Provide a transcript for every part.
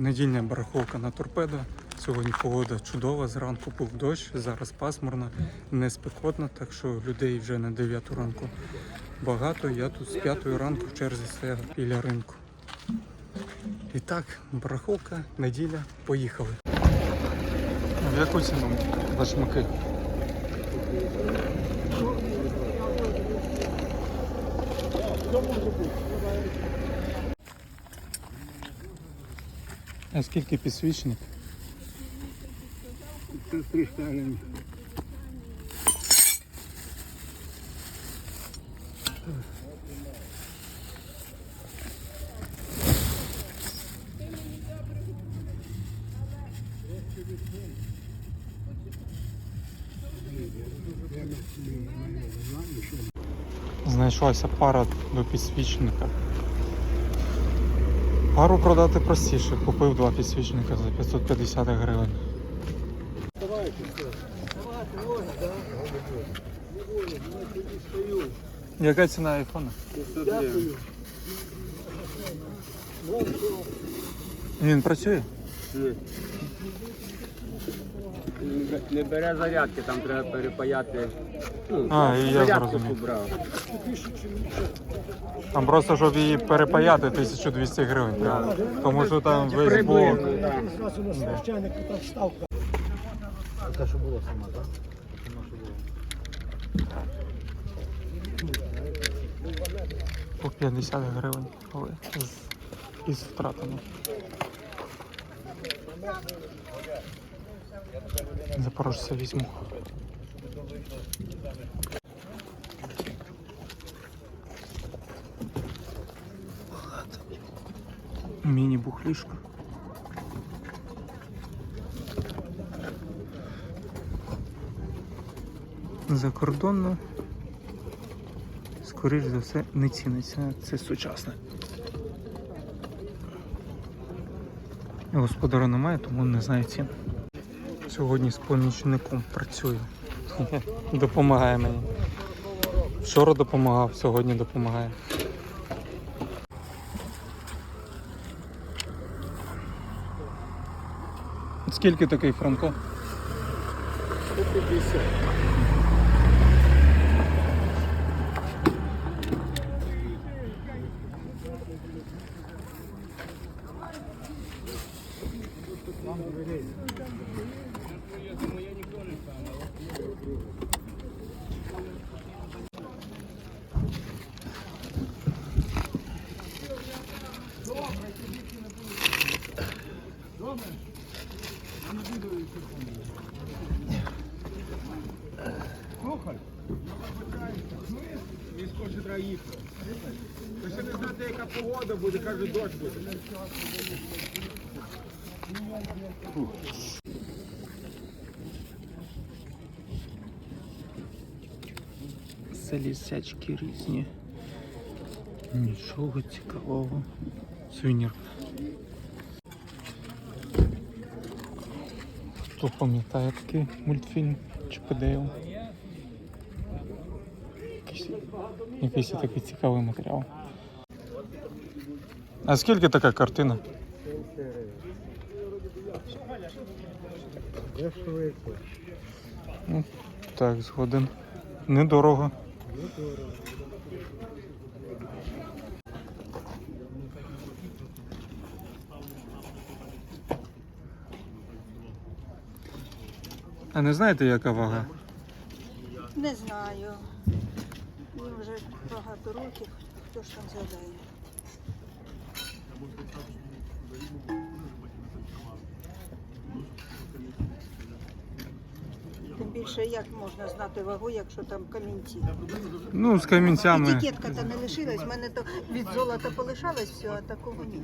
Недільна бараховка на торпедо. Сьогодні погода чудова, зранку був дощ, зараз пасмурно, не спекотно, так що людей вже на 9 ранку багато. Я тут з 5 ранку в черзі стояв біля ринку. І так, бараховка, неділя, поїхали. В яку ціну башмаки? А скільки підсвічник? Тут 300 гривень. Знайшлася пара до підсвічника. Пару продати простіше. Купив два підсвічника за 550 гривень. Яка ціна айфона? Він працює? Не бере зарядки, там треба перепаяти. Ну, А, і я зрозумів. Там просто, щоб її перепаяти, 1200 гривень треба. Тому що там весь блок. Приблизно, так. Те, що було сама, так? По 50 гривень, але з, із втратами. Запорожця візьму. Міні-бухлішка. Закордонно скоріш за все, не ціниться. Це сучасне. Господара немає, тому не знаю цін. Сьогодні з помічником працюю. Допомагає мені. Вчора допомагав, сьогодні допомагає. Скільки такий Франко? 150. Треба їхати. Ви ще не знаєте, яка погода буде, каже, дощ буде. Залізячки різні. Нічого цікавого. Сувенір. Хто пам'ятає такий мультфільм Чіпедейл? Якийсь, якийсь такий цікавий матеріал. А скільки така картина? Ну, так, згоден. Недорого. А не знаєте, яка вага? Не знаю. Їм вже багато років, хто ж там згадає. Тим більше як можна знати вагу, якщо там камінці. Ну, з камінцями. Етикетка то не лишилась, в мене то від золота полишалось все, а такого ні.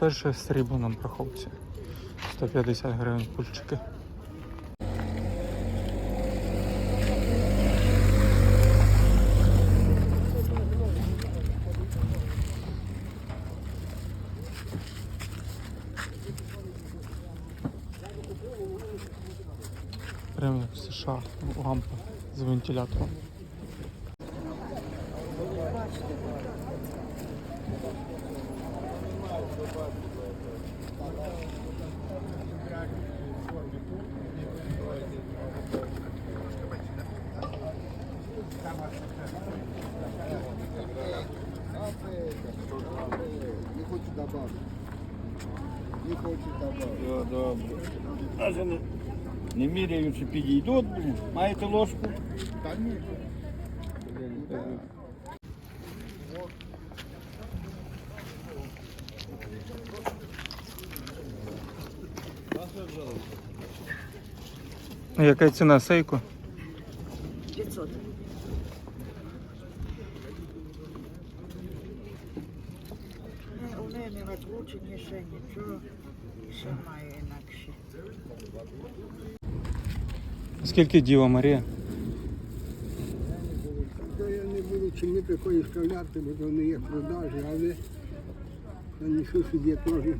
Перше срібло на браховці. 150 гривень пульчики. Вентилятором. Не хочу добавити. Не хочу добавити. Все добре. Не, не міряючи підійдуть, маєте ложку? Та ні. Яка ціна сейку? 500. Не, у неї не накручені ще нічого, ще має інакше. Скільки Діва Марія? Я не буду чим не приходить вставляти, бо то не є продажі, але я несу собі теж.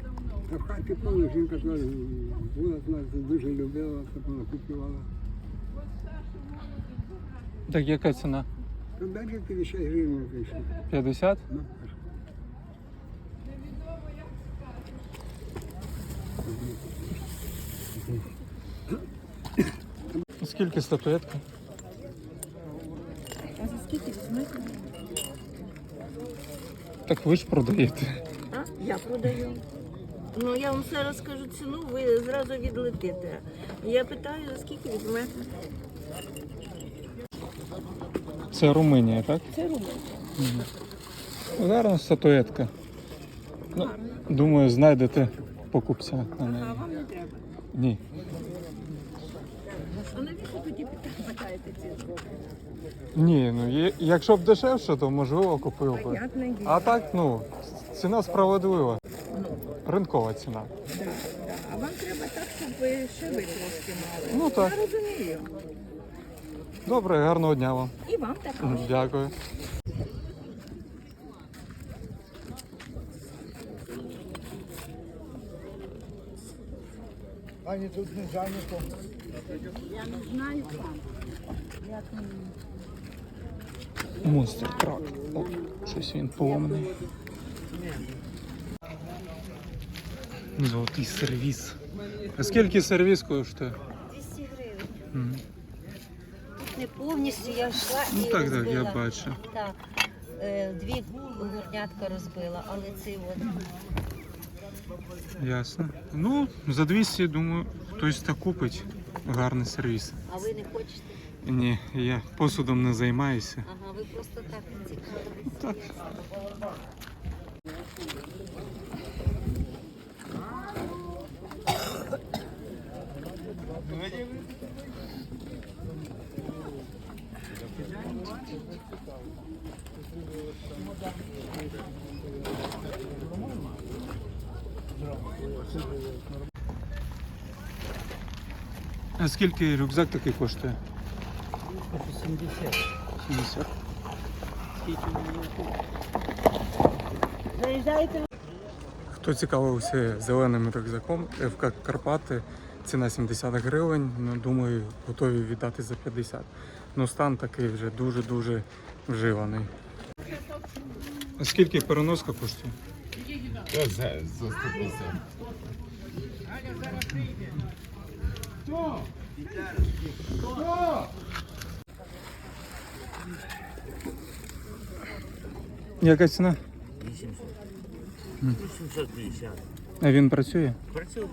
Та в хаті повна жінка теж була нас дуже любила, щоб вона купувала. Так яка ціна? То далі 50 гривень вийшло. 50? Ну, Скільки статуетка? А за скільки візьмете? Так ви ж продаєте. А? Я продаю. Ну я вам все розкажу ціну, ви зразу відлетите. Я питаю, за скільки візьмете? Це Румунія, так? Це рубль. Гарна статуетка. Ну, думаю, знайдете покупця на неї. вам не треба. Ні. Ні, ну є- якщо б дешевше, то можливо купив би. Понятне діло. А так, ну, ціна справедлива. Ринкова ціна. А вам треба так, щоб ви ще ви трошки мали. Ну так. Я розумію. Добре, гарного дня вам. І вам також. Дякую. Пані тут не зайнято. Я не знаю там. Монстр трак. О, щось він поломаний. Золотий сервіс. А скільки сервіс коштує? 200 гривень. Мгм. Не повністю я йшла і Ну так, так, розбила. я бачу. Так. Е, Дві горнятка розбила, але цей от Ясно. Ну, за 200, думаю, хтось так купить. Гарний сервіс. А ви не хочете? Ні, я посудом не займаюся. Ага, ви просто так цікавитесь. Так. А скільки рюкзак такий коштує? 70. 70. Заїжджаєте? Хто цікавився зеленим рюкзаком, ФК Карпати, ціна 70 гривень, ну, думаю, готові віддати за 50. Ну стан такий вже дуже-дуже вживаний. А скільки переноска коштує? Яка ціна? 850. А він працює? Працює.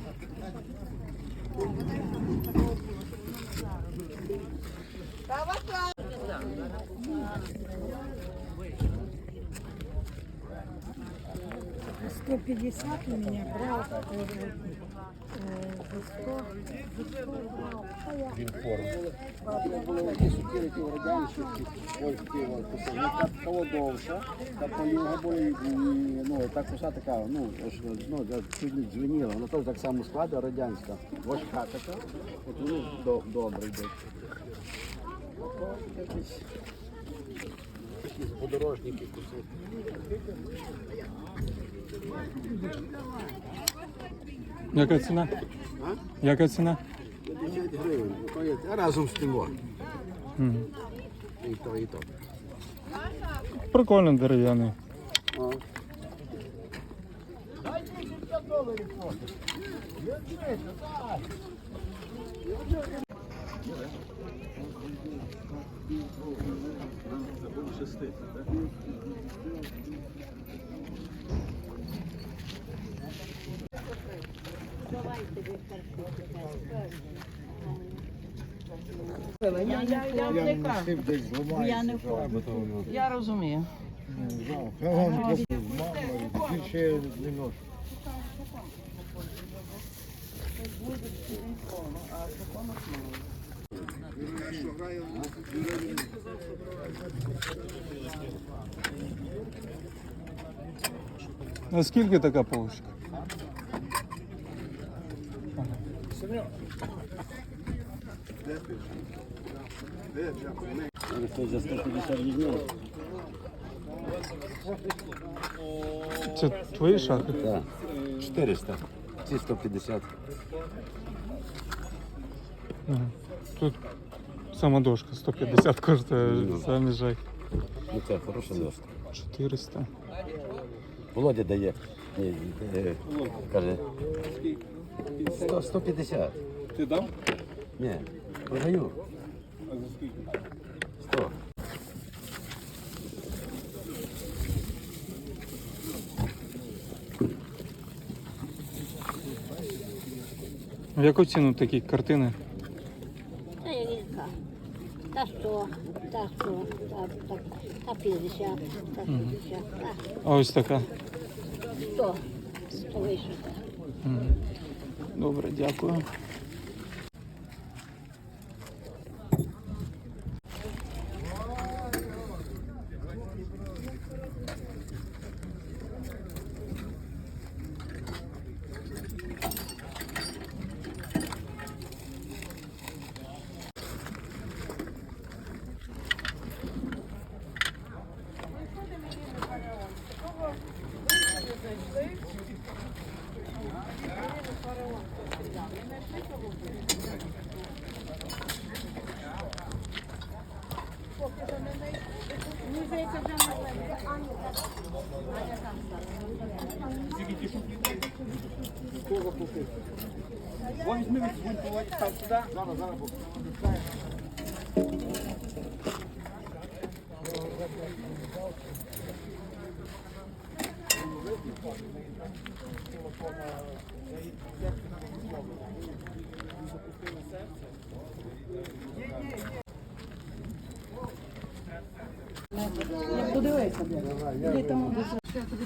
Сто пятьдесят у меня брал Ті радянські, ось ті от. Ну, так коса така, ну, ось, ну, чуть не дзвеніла, вона теж так само складу, радянська. Важка така, от вони до, добре. Ото якісь, подорожники куси. Яка ціна? А? Яка ціна? 50 гривень, є разом з тим. Мгм. І то, і то. Прикольно дерев'яний. О. Я розумію. Більше не ношу. А скільки така полочка? Це за 150 візьмемо. Це твої шахи? Так. 400. Ці 150. Ага. Тут сама дошка 150 коштує, Ну. самі жахи. Ну це хороша дошка. 400. Володя дає. Ні, е, каже. 100, 150. Ти дав? Ні, продаю. За скільки? 100. В яку ціну такі картини? Та яка? Та 100, та 100, та, та, та 50, та 50, та А ось така. 100. 100 вийшло. Мгм. Добре, дякую. Возьми, став сюди. Зараз, зараз. Подивися, блядь. Тобі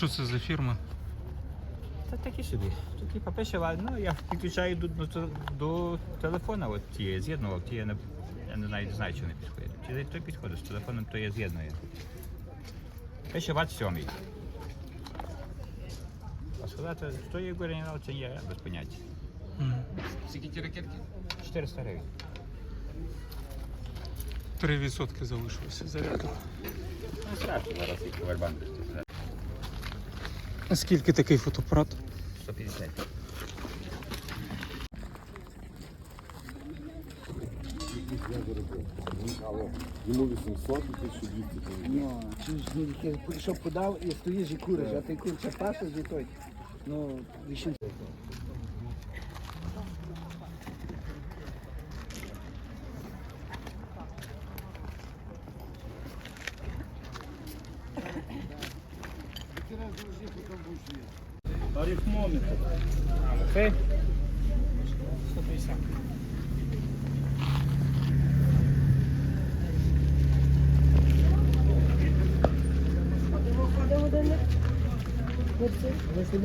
що це за фірма? Та такі собі. Тут типа пише, ну, я підключаю до, до, до телефона, от тієї з'єднував, ті я не, я не знаю, не знаю, чи не підходить. Чи той підходить з телефоном, то я з'єдную. Пише ват 7. А сказати, хто є оригінал, це є, я без поняття. Скільки ті ракетки? 400 гривень. 3% залишилося заряду. Ну, страшно зараз їх повербанк. А скільки такий фотоапарат? 150. Йому 800 і 1200. Ну, чи ж ну, що подав і стоїш і куриш, а ти курча пасиш і той. Ну, 800.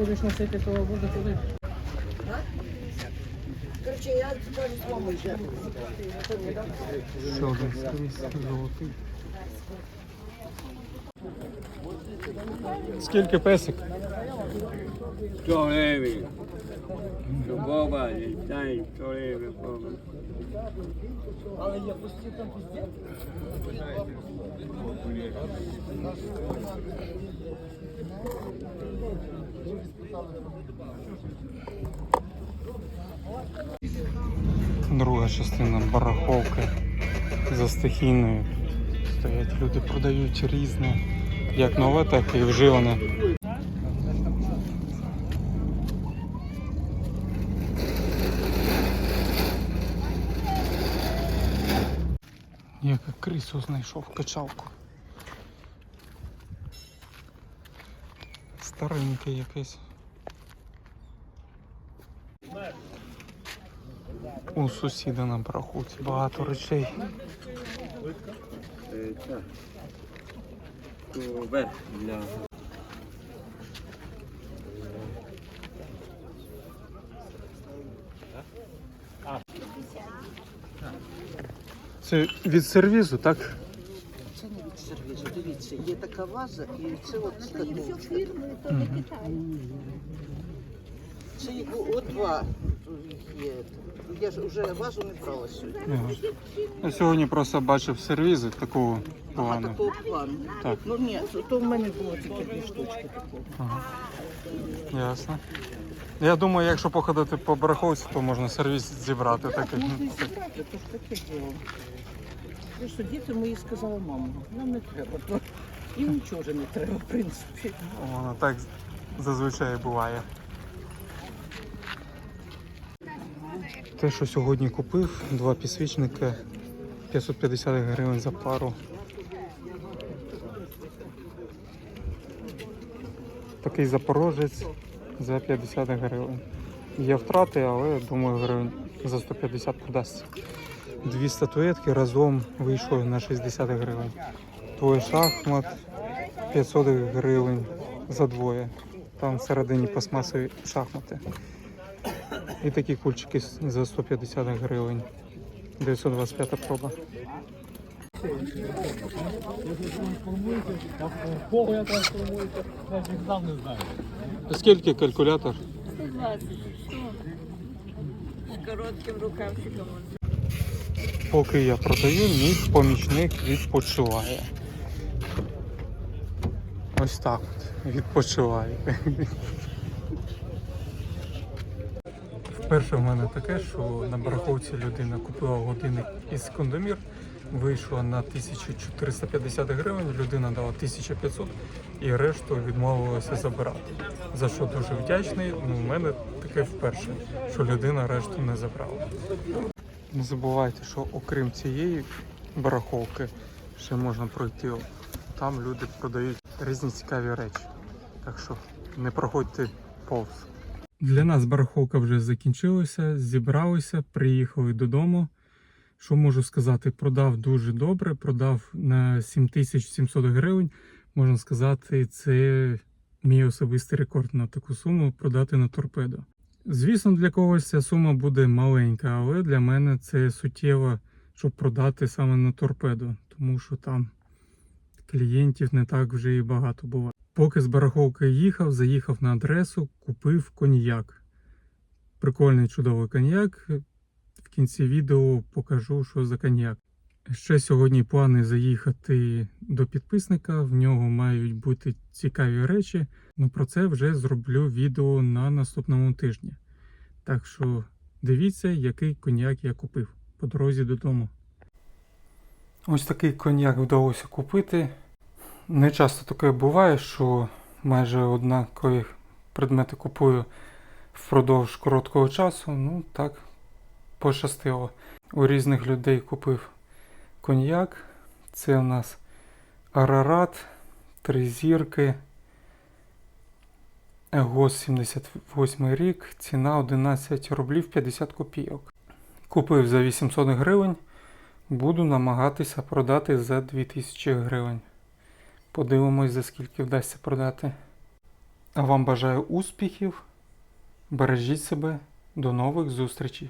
Будеш носити, то можна туди. Коротше, я скажу слово ще. Ще золотий. Скільки песик? Сто гривень. Що Боба, дай сто гривень, Боба. Друга частина бараховки за стихійною. Стоять люди, продають різне, як нове, так і вживане. Яка крису знайшов качалку. Стареньке якесь. У сусіда на барахуці багато речей. Це від сервізу, так? Це не від сервізу. Дивіться, є така ваза і це от скатулочка. Це їх от два їх є. Я ж вже вазу не брала сьогодні. Ага. Я сьогодні просто бачив сервізи такого А плану. такого плану. Так. Ну ні, то- то в мене було тільки дві штучки такого. Ага. Ясно. Я думаю, якщо походити по бараховці, то можна сервіс зібрати такий. Можна і зібрати, то ж таке діло. Просто діти мої сказали, мамо, нам не треба. То і нічого вже не треба, в принципі. Воно так зазвичай буває. Те, що сьогодні купив, два підсвічники 550 гривень за пару. Такий запорожець за 50 гривень. Є втрати, але думаю, гривень за 150 продасться. Дві статуетки разом вийшло на 60 гривень. Твой шахмат 500 гривень за двоє. Там всередині пластмасові шахмати. І такі кульчики за 150 гривень. 925 проба. Скільки калькулятор? 120. З коротким рукавчиком. Поки я продаю, мій помічник відпочиває. Ось так от відпочиває. Вперше в мене таке, що на бараховці людина купила годинник із кондомір, вийшла на 1450 гривень, людина дала 1500 і решту відмовилася забирати. За що дуже вдячний. Ну, в мене таке вперше, що людина решту не забрала. Не забувайте, що окрім цієї бараховки ще можна пройти. Там люди продають різні цікаві речі. Так що не проходьте повз. Для нас бараховка вже закінчилася, зібралися, приїхали додому. Що можу сказати, продав дуже добре, продав на 7700 гривень. Можна сказати, це мій особистий рекорд на таку суму продати на торпедо. Звісно, для когось ця сума буде маленька, але для мене це суттєво, щоб продати саме на торпедо, тому що там клієнтів не так вже і багато буває. Поки з бараховки їхав, заїхав на адресу, купив коньяк. Прикольний чудовий коньяк. В кінці відео покажу, що за коньяк. Ще сьогодні плани заїхати до підписника. В нього мають бути цікаві речі. Ну про це вже зроблю відео на наступному тижні. Так що дивіться, який коньяк я купив по дорозі додому. Ось такий коньяк вдалося купити. Не часто таке буває, що майже однакові предмети купую впродовж короткого часу. Ну так, пощастило. У різних людей купив коньяк. Це у нас Арарат, три зірки. ЕГОС 78 рік, ціна 11 рублів 50 копійок. Купив за 800 гривень, буду намагатися продати за 2000 гривень. Подивимось, за скільки вдасться продати. А вам бажаю успіхів. Бережіть себе. До нових зустрічей!